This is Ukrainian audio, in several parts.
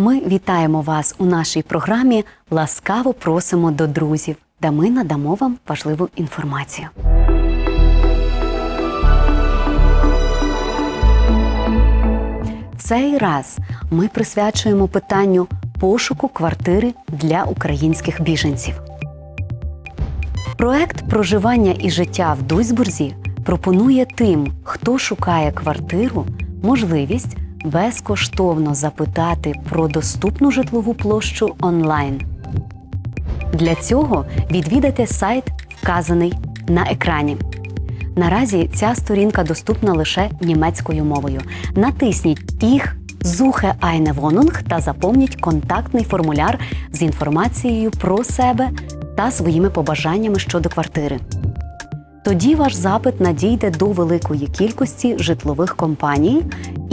Ми вітаємо вас у нашій програмі Ласкаво просимо до друзів, де ми надамо вам важливу інформацію. Цей раз ми присвячуємо питанню пошуку квартири для українських біженців. Проект проживання і життя в Дуйсбурзі пропонує тим, хто шукає квартиру, можливість безкоштовно запитати про доступну житлову площу онлайн. Для цього відвідайте сайт, вказаний на екрані. Наразі ця сторінка доступна лише німецькою мовою. Натисніть «Ich suche eine Wohnung» та заповніть контактний формуляр з інформацією про себе та своїми побажаннями щодо квартири. Тоді ваш запит надійде до великої кількості житлових компаній,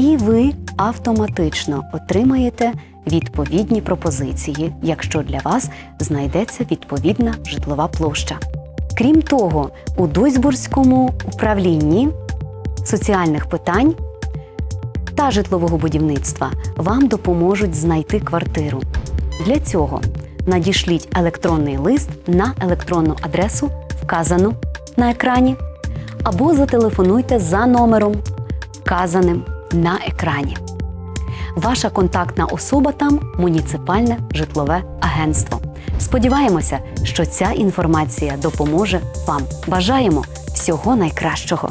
і ви автоматично отримаєте відповідні пропозиції, якщо для вас знайдеться відповідна житлова площа. Крім того, у Дуйсбурзькому управлінні соціальних питань та житлового будівництва вам допоможуть знайти квартиру. Для цього надішліть електронний лист на електронну адресу, вказану на екрані, або зателефонуйте за номером, вказаним на екрані. Ваша контактна особа там муніципальне житлове агентство. Сподіваємося, що ця інформація допоможе вам. Бажаємо всього найкращого.